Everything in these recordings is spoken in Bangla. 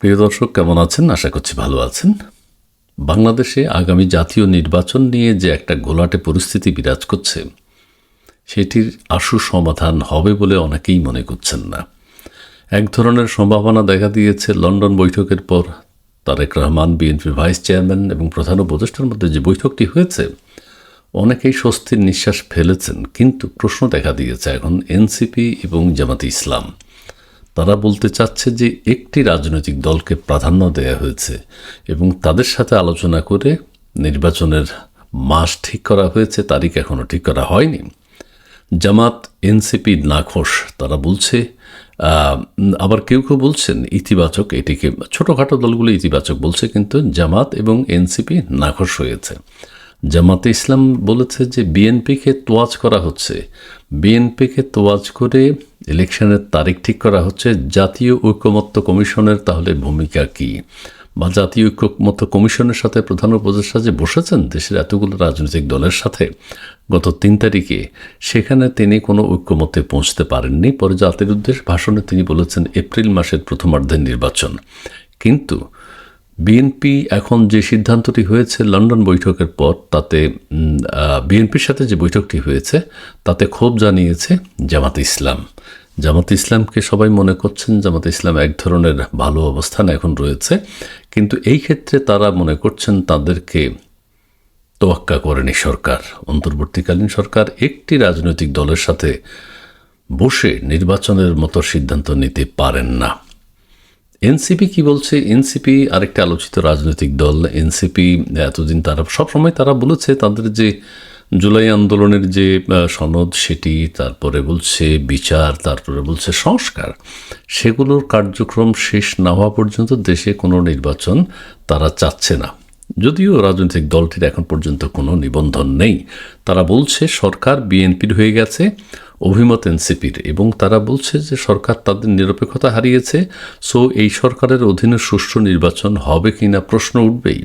প্রিয় দর্শক, কেমন আছেন? আশা করছি ভালো আছেন। বাংলাদেশে আগামী জাতীয় নির্বাচন নিয়ে যে একটা ঘোলাটে পরিস্থিতি বিরাজ করছে, সেটির আশু সমাধান হবে বলে অনেকেই মনে করছেন না। এক ধরনের সম্ভাবনা দেখা দিয়েছে লন্ডন বৈঠকের পর। তারেক রহমান, বিএনপির ভাইস চেয়ারম্যান এবং প্রধান উপদেষ্টার মধ্যে যে বৈঠকটি হয়েছে, অনেকেই স্বস্তির নিঃশ্বাস ফেলেছেন। কিন্তু প্রশ্ন দেখা দিয়েছে এখন এনসিপি এবং জামাতে ইসলাম। তারা বলতে চাচ্ছে যে একটি রাজনৈতিক দলকে প্রাধান্য দেওয়া হয়েছে এবং তাদের সাথে আলোচনা করে নির্বাচনের মাস ঠিক করা হয়েছে, তারিখ এখনও ঠিক করা হয়নি। জামাত, এনসিপি, নাখোশ, তারা বলছে আবার কেউ কেউ বলছেন ইতিবাচক, এটিকে ছোটোখাটো দলগুলো ইতিবাচক বলছে, কিন্তু জামাত এবং এনসিপি নাখোশ হয়েছে। জামাতে ইসলাম বলেছে যে বিএনপিকে তোয়াজ করা হচ্ছে। বিএনপিকে তোয়াজ করে ইলেকশনের তারিখ ঠিক করা হচ্ছে। জাতীয় ঐক্যমত্য কমিশনের তাহলে ভূমিকা কী? বা জাতীয় ঐক্যমত্য কমিশনের সাথে প্রধান উপদেষ্টা যে বসেছেন দেশের এতগুলো রাজনৈতিক দলের সাথে গত তিন তারিখে, সেখানে তিনি কোনো ঐক্যমতে পৌঁছতে পারেননি। পরে জাতির উদ্দেশ্যে ভাষণে তিনি বলেছেন, এপ্রিল মাসের প্রথমার্ধের নির্বাচন। কিন্তু বিএনপি এখন যে সিদ্ধান্তটি হয়েছে লন্ডন বৈঠকের পর, তাতে বিএনপির সাথে যে বৈঠকটি হয়েছে, তাতে ক্ষোভ জানিয়েছে জামাত ইসলাম। জামাত ইসলামকে সবাই মনে করছেন জামাত ইসলাম এক ধরনের ভালো অবস্থান এখন রয়েছে, কিন্তু এই ক্ষেত্রে তারা মনে করছেন তাদেরকে তোয়াক্কা করেনি সরকার। অন্তর্বর্তীকালীন সরকার একটি রাজনৈতিক দলের সাথে বসে নির্বাচনের মতো সিদ্ধান্ত নিতে পারেন না। এনসিপি কি বলছে? এনসিপি আরেকটা আলোচিত রাজনৈতিক দল। এনসিপি, এতদিন তারা, সবসময় তারা বলেছে তাদের যে জুলাই আন্দোলনের যে সনদ সেটি, তারপরে বলছে বিচার, তারপরে বলছে সংস্কার, সেগুলোর কার্যক্রম শেষ না হওয়া পর্যন্ত দেশে কোনো নির্বাচন তারা চাচ্ছে না। যদিও রাজনৈতিক দলটির এখন পর্যন্ত কোনো নিবন্ধন নেই, তারা বলছে সরকার বিএনপির হয়ে গেছে, অভিমত এনসিপির, এবং তারা বলছে যে সরকার তাদের নিরপেক্ষতা হারিয়েছে, সো এই সরকারের অধীনে সুষ্ঠু নির্বাচন হবে কি না প্রশ্ন উঠবেই।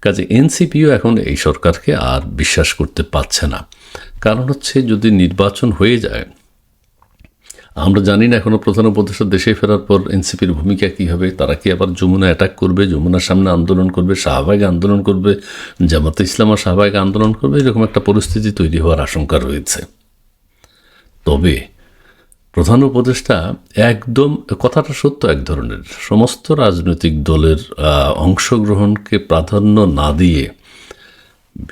কাজে এনসিপিও এখন এই সরকারকে আর বিশ্বাস করতে পারছে না। কারণ হচ্ছে যদি নির্বাচন হয়ে যায় আমরা জানি না এখনও প্রধান উপদেষ্টা দেশে ফেরার পর এনসিপির ভূমিকা কী হবে, তারা কি আবার যমুনা অ্যাটাক করবে, যমুনার সামনে আন্দোলন করবে, শাহবাগে আন্দোলন করবে, জামাতে ইসলাম আর শাহবাগে আন্দোলন করবে, এরকম একটা পরিস্থিতি তৈরি হওয়ার আশঙ্কা রয়েছে। তবে প্রধান উপদেষ্টা একদম, কথাটা সত্য এক ধরনের, সমস্ত রাজনৈতিক দলের অংশগ্রহণকে প্রাধান্য না দিয়ে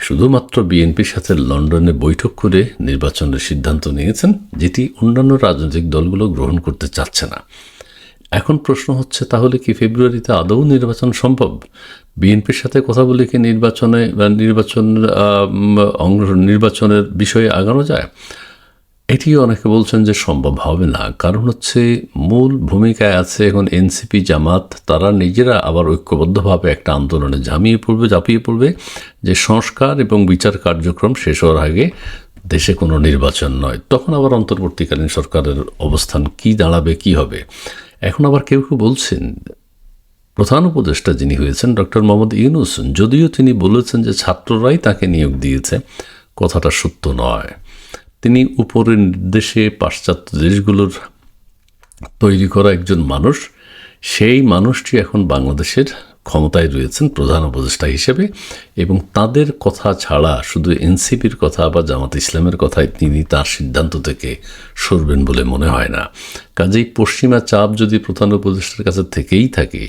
শুধুমাত্র বিএনপির সাথে লন্ডনে বৈঠক করে নির্বাচনের সিদ্ধান্ত নিয়েছেন, যেটি অন্যান্য রাজনৈতিক দলগুলো গ্রহণ করতে চাচ্ছে না। এখন প্রশ্ন হচ্ছে, তাহলে কি ফেব্রুয়ারিতে আদৌ নির্বাচন সম্ভব? বিএনপির সাথে কথা বলে কি নির্বাচনে নির্বাচন নির্বাচনের বিষয়ে আগানো যায়? এটিও অনেকে বলছেন যে সম্ভব হবে না। কারণ হচ্ছে মূল ভূমিকায় আছে এখন এনসিপি জামাত। তারা নিজেরা আবার ঐক্যবদ্ধভাবে একটা আন্দোলনে ঝামিয়ে পড়বে, ঝাঁপিয়ে পড়বে যে সংস্কার এবং বিচার কার্যক্রম শেষ হওয়ার আগে দেশে কোনো নির্বাচন নয়। তখন আবার অন্তর্বর্তীকালীন সরকারের অবস্থান কি দাঁড়াবে, কি হবে? এখন আবার কেউ কেউ বলছেন, প্রধান উপদেষ্টা যিনি হয়েছেন ডক্টর মোহাম্মদ ইউনুস, যদিও তিনি বলেছেন যে ছাত্ররাই তাকে নিয়োগ দিয়েছে, কথাটা সত্য নয়। তিনি উপরের নির্দেশে পাশ্চাত্য দেশগুলোর তৈরি করা একজন মানুষ। সেই মানুষটি এখন বাংলাদেশের ক্ষমতায় রয়েছেন প্রধান উপদেষ্টা হিসেবে এবং তাদের কথা ছাড়া শুধু এনসিপির কথা বা জামাত ইসলামের কথায় তিনি তার সিদ্ধান্ত থেকে সরবেন বলে মনে হয় না। কাজেই পশ্চিমা চাপ যদি প্রধান উপদেষ্টার কাছে থেকেই থাকে,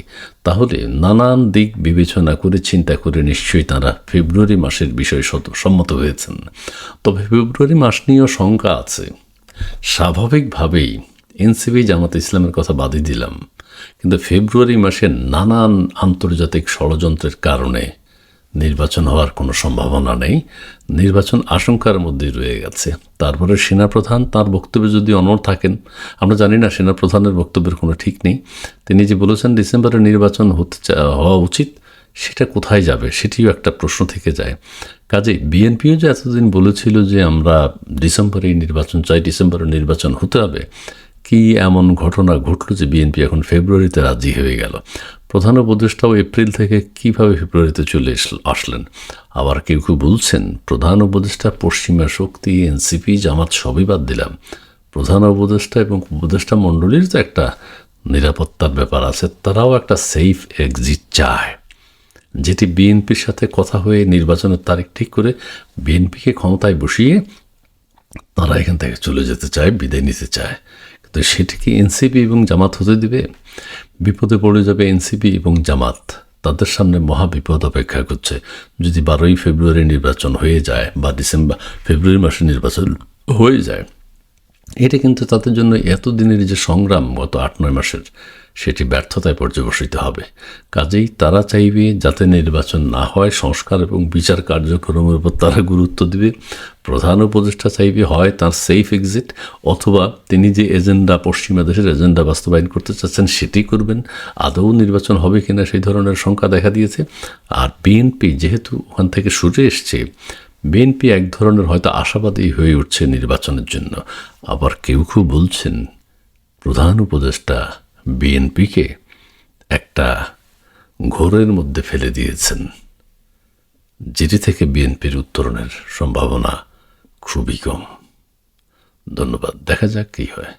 তাহলে নানান দিক বিবেচনা করে, চিন্তা করে নিশ্চয়ই তারা ফেব্রুয়ারি মাসের বিষয়ে সম্মত হয়েছেন। তবে ফেব্রুয়ারি মাস নিয়েও শঙ্কা আছে। স্বাভাবিকভাবেই এনসিপি জামাত ইসলামের কথা বাদই দিলাম। কিন্তু ফেব্রুয়ারি মাসে নানান আন্তর্জাতিক ষড়যন্ত্রের কারণে নির্বাচন হওয়ার কোনো সম্ভাবনা নেই। নির্বাচন আশঙ্কার মধ্যে রয়ে গেছে। তারপরে সেনাপ্রধান, তার বক্তব্যে যদি অনড় থাকেন, আমরা জানি না সেনাপ্রধানের বক্তব্যের কোনো ঠিক নেই। তিনি যে বলেছেন ডিসেম্বরে নির্বাচন হতে হওয়া উচিত, সেটা কোথায় যাবে সেটিও একটা প্রশ্ন থেকে যায়। কাজেই বিএনপিও যে এতদিন বলেছিল যে আমরা ডিসেম্বরেই নির্বাচন চাই, ডিসেম্বরে নির্বাচন হতে হবে কি এমন ঘটনা ঘটল যে বিএনপি এখন ফেব্রুয়ারিতে রাজি হয়ে গেল? প্রধান উপদেষ্টাও এপ্রিল থেকে কীভাবে ফেব্রুয়ারিতে চলে আসলেন? আবার কেউ কেউ বলছেন, প্রধান উপদেষ্টা, পশ্চিমা শক্তি, এনসিপি, জামাত সবই বাদ দিলাম। প্রধান উপদেষ্টা এবং উপদেষ্টা মণ্ডলীর তো একটা নিরাপত্তার ব্যাপার আছে, তারাও একটা সেফ এক্সিট চায়। যেটি বিএনপির সাথে কথা হয়ে নির্বাচনের তারিখ ঠিক করে বিএনপিকে ক্ষমতায় বসিয়ে তারা এখান থেকে চলে যেতে চায়, বিদায় নিতে চায়। কিন্তু সেটি কি এনসিপি এবং জামাত হতে দিবে? বিপদে পড়ে যাবে এনসিপি এবং জামাত। তাদের সামনে মহা বিপদ অপেক্ষা করছে। যদি বারোই ফেব্রুয়ারি নির্বাচন হয়ে যায় বা ডিসেম্বর, ফেব্রুয়ারি মাসে নির্বাচন হয়ে যায় এটা কিন্তু তাদের জন্য এতদিনের যে সংগ্রাম গত আট, নয় মাসের, সেটি ব্যর্থতায় পর্যবসিত হবে। কাজেই তারা চাইবে যাতে নির্বাচন না হয়, সংস্কার এবং বিচার কার্যক্রমের উপর তারা গুরুত্ব দিবে। প্রধান উপদেষ্টা চাইবে হয় তার সেফ এক্সিট অথবা তিনি যে এজেন্ডা পশ্চিমা দেশের এজেন্ডা বাস্তবায়ন করতে চাচ্ছেন সেটি করবেন। আদৌ নির্বাচন হবে কিনা সেই ধরনের শঙ্কা দেখা দিয়েছে। আর বিএনপি যেহেতু ওখান থেকে সরে এসছে বিএনপি এক ধরনের হয়তো আশাবাদী হয়ে উঠছে নির্বাচনের জন্য। আবার কেউ কেউ বলছেন, প্রধান উপদেষ্টা বিএনপিকে একটা ঘোরের মধ্যে ফেলে দিয়েছেন। যেটি থেকে বিএনপির উত্তরণের সম্ভাবনা খুবই কম। ধন্যবাদ। দেখা যাক কী হয়।